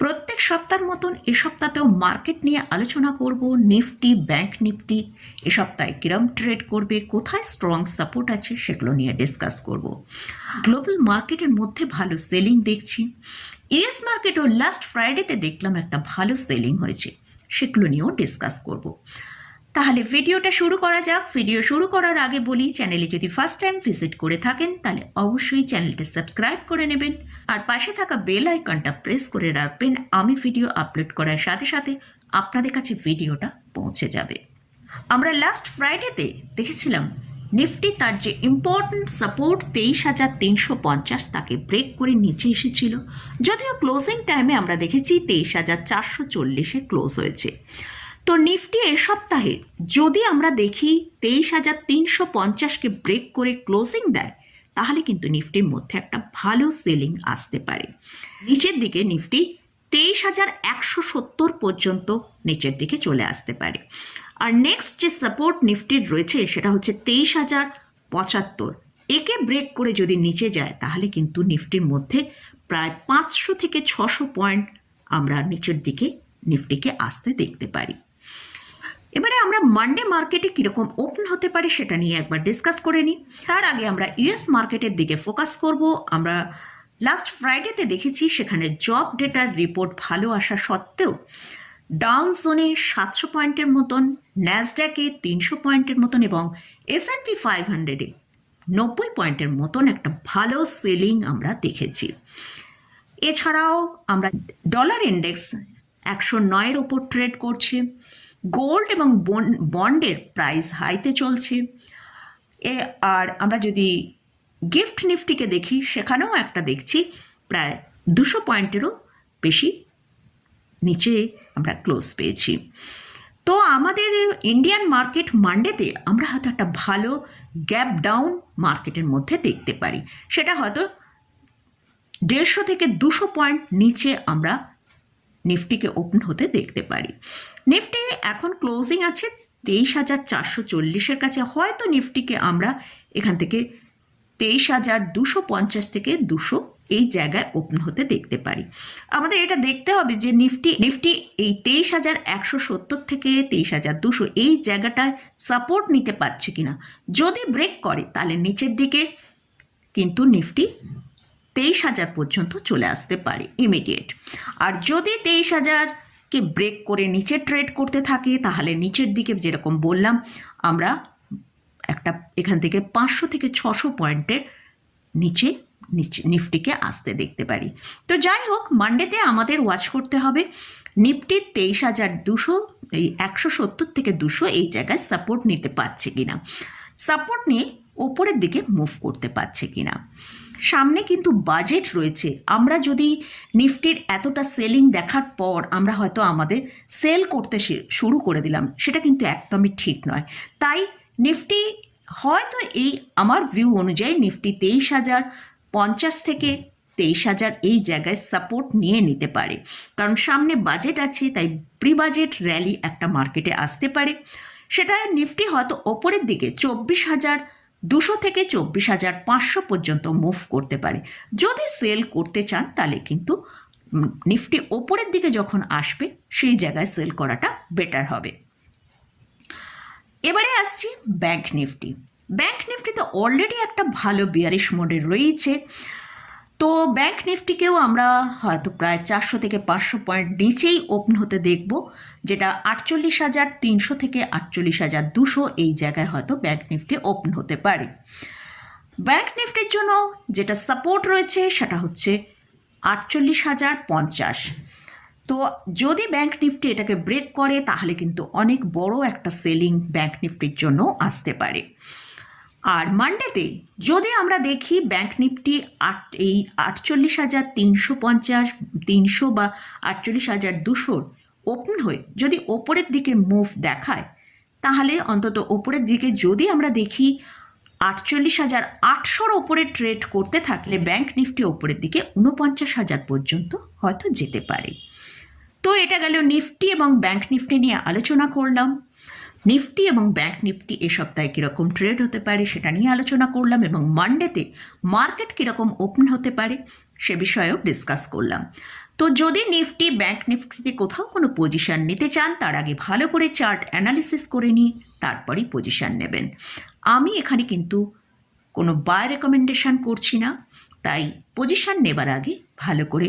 প্রত্যেক সপ্তাহের মতন এ সপ্তাহতেও মার্কেট নিয়ে আলোচনা করব, নিফটি, ব্যাংক নিফটি। এ সপ্তাহে কিরম ট্রেড করবে, কোথায় স্ট্রং সাপোর্ট আছে সেগুলো নিয়ে ডিসকাস করব। গ্লোবাল মার্কেটের মধ্যে ভালো সেলিং দেখছি। ইউএস মার্কেটও লাস্ট ফ্রাইডেতে দেখলাম একটা ভালো সেলিং হয়েছে, সেগুলো নিয়েও ডিসকাস করব। তাহলে ভিডিওটা শুরু করা যাক। ভিডিও শুরু করার আগে বলি, চ্যানেলে যদি ফার্স্ট টাইম ভিজিট করে থাকেন, তাহলে অবশ্যই চ্যানেলটা সাবস্ক্রাইব করে নেবেন। আর পাশে থাকা বেল আইকনটা প্রেস করে রাখবেন। আমি ভিডিও আপলোড করার সাথে সাথে আপনাদের কাছে ভিডিওটা পৌঁছে যাবে। আমরা লাস্ট ফ্রাইডেতে দেখেছিলাম নিফটি তার যে ইম্পর্ট্যান্ট সাপোর্ট তেইশ হাজার তিনশো পঞ্চাশ তাকে ব্রেক করে নিচে এসেছিল। যদিও ক্লোজিং টাইমে আমরা দেখেছি তেইশ হাজার চারশো চল্লিশে ক্লোজ হয়েছে। তো নিফটি এ সপ্তাহে যদি আমরা দেখি তেইশ হাজার তিনশো পঞ্চাশকে ব্রেক করে ক্লোজিং দেয়, তাহলে কিন্তু নিফটির মধ্যে একটা ভালো সেলিং আসতে পারে। নিচের দিকে নিফটি তেইশ হাজার একশো সত্তর পর্যন্ত নিচের দিকে চলে আসতে পারে। আর নেক্সট যে সাপোর্ট নিফটির রয়েছে, সেটা হচ্ছে তেইশ হাজার পঁচাত্তর। একে ব্রেক করে যদি নিচে যায়, তাহলে কিন্তু নিফটির মধ্যে প্রায় পাঁচশো থেকে ছশো পয়েন্ট আমরা নিচের দিকে নিফটিকে আসতে দেখতে পারি। এবারে আমরা মানডে মার্কেটে কীরকম ওপেন হতে পারে সেটা নিয়ে একবার ডিসকাস করে নিই। তার আগে আমরা ইউএস মার্কেটের দিকে ফোকাস করব। আমরা লাস্ট ফ্রাইডেতে দেখেছি সেখানে জব ডেটার রিপোর্ট ভালো আসা সত্ত্বেও ডাউন জোনে সাতশো পয়েন্টের মতন ন্যাসড্যাকে তিনশো পয়েন্টের মতন এবং এস অ্যান্ড পি ফাইভ হান্ড্রেডে নব্বই পয়েন্টের মতন একটা ভালো সেলিং আমরা দেখেছি। এছাড়াও আমরা ডলার ইন্ডেক্স একশো নয়ের ওপর ট্রেড করছে। গোল্ড এবং বন্ডের প্রাইস হাইতে চলছে। এ, আর আমরা যদি গিফট নিফটিকে দেখি, সেখানেও একটা দেখছি, প্রায় দুশো পয়েন্টেরও বেশি নিচে আমরা ক্লোজ পেয়েছি। তো আমাদের ইন্ডিয়ান মার্কেট মান্ডেতে আমরা হয়তো একটা ভালো গ্যাপ ডাউন মার্কেটের মধ্যে দেখতে পারি। সেটা হয়তো দেড়শো থেকে দুশো পয়েন্ট নিচে আমরা নিফটিকে ওপেন হতে দেখতে পারি। নিফটি এখন ক্লোজিং আছে তেইশ হাজার চারশো চল্লিশের কাছে। হয়তো নিফটিকে আমরা এখান থেকে তেইশ হাজার দুশো পঞ্চাশ থেকে দুশো এই জায়গায় ওপেন হতে দেখতে পারি। আমাদের এটা দেখতে হবে যে নিফটি নিফটি এই তেইশ হাজার একশো সত্তর থেকে তেইশ হাজার দুশো এই জায়গাটায় সাপোর্ট নিতে পারছে কিনা। যদি ব্রেক করে, তাহলে নিচের দিকে কিন্তু নিফটি তেইশ হাজার পর্যন্ত চলে আসতে পারে ইমিডিয়েট আর যদি তেইশ হাজারকে ব্রেক করে নিচে ট্রেড করতে থাকে, তাহলে নিচের দিকে যেরকম বললাম, আমরা একটা, এখান থেকে পাঁচশো থেকে ছশো পয়েন্টের নিচে নিচে, নিফটিকে আসতে দেখতে পারি। তো যাই হোক মানডেতে আমাদের ওয়াচ করতে হবে। নিফটি তেইশ হাজার দুশো, এই একশো সত্তর থেকে দুশো এই জায়গায় সাপোর্ট নিতে পারছে কিনা। সাপোর্ট নিয়ে ওপরের দিকে মুভ করতে পারছে কিনা। সামনে কিন্তু বাজেট রয়েছে। আমরা যদি নিফটির এতটা সেলিং দেখার পর আমরা হয়তো আমাদের সেল করতে শুরু করে দিলাম, সেটা কিন্তু একদমই ঠিক নয়। তাই নিফটি হয়তো এই, আমার ভিউ অনুযায়ী নিফটি তেইশ হাজার, পঞ্চাশ থেকে তেইশ হাজার এই জায়গায় সাপোর্ট নিয়ে নিতে পারে। কারণ সামনে বাজেট আছে, তাই প্রি বাজেট র্যালি একটা মার্কেটে আসতে পারে। সেটা নিফটি হয়তো ওপরের দিকে চব্বিশ হাজার দুশো থেকে চব্বিশ হাজার পাঁচশো পর্যন্ত মুভ করতে পারে। যদি সেল করতে চান, তাহলে কিন্তু নিফটি ওপরের দিকে যখন আসবে, সেই জায়গায় সেল করাটা বেটার হবে। এবারে আসছি ব্যাংক নিফটি ব্যাংক নিফটিতে অলরেডি একটা ভালো বিয়ারিশ মোডে রয়েছে। তো ব্যাংক নিফটিকেও আমরা হয়তো প্রায় চারশো থেকে পাঁচশো পয়েন্ট নিচেই ওপেন হতে দেখব, যেটা আটচল্লিশ হাজার তিনশো থেকে আটচল্লিশ হাজার দুশো এই জায়গায় হয়তো ব্যাংক নিফটি ওপেন হতে পারে। ব্যাংক নিফটির জন্য যেটা সাপোর্ট রয়েছে সেটা হচ্ছে আটচল্লিশ হাজার পঞ্চাশ। তো যদি ব্যাংক নিফটি এটাকে ব্রেক করে, তাহলে কিন্তু অনেক বড় একটা সেলিং ব্যাংক নিফটির জন্য আসতে পারে। আর মানডেতে যদি আমরা দেখি ব্যাংক নিফটি আট, এই আটচল্লিশ হাজার তিনশো পঞ্চাশ, তিনশো বা আটচল্লিশ হাজার দুশোর ওপেন হয়ে যদি ওপরের দিকে মুভ দেখায়, তাহলে অন্তত ওপরের দিকে যদি আমরা দেখি আটচল্লিশ হাজার আটশোর ওপরে ট্রেড করতে থাকলে ব্যাংক নিফটি ওপরের দিকে উনপঞ্চাশ হাজার পর্যন্ত হয়তো যেতে পারে। তো এটা গেল নিফটি এবং ব্যাংক নিফটি নিয়ে আলোচনা করলাম। নিফটি এবং ব্যাংক নিফটি এ সপ্তাহে কীরকম ট্রেড হতে পারে সেটা নিয়ে আলোচনা করলাম এবং মানডেতে মার্কেট কীরকম ওপেন হতে পারে সে বিষয়েও ডিসকাস করলাম। তো যদি নিফটি, ব্যাংক নিফটিতে কোথাও কোনো পজিশান নিতে চান, তার আগে ভালো করে চার্ট অ্যানালিসিস করে নিয়ে তারপরেই পজিশান নেবেন। আমি এখানে কিন্তু কোনো বাই রেকমেন্ডেশন করছি না, তাই পজিশান নেবার আগে ভালো করে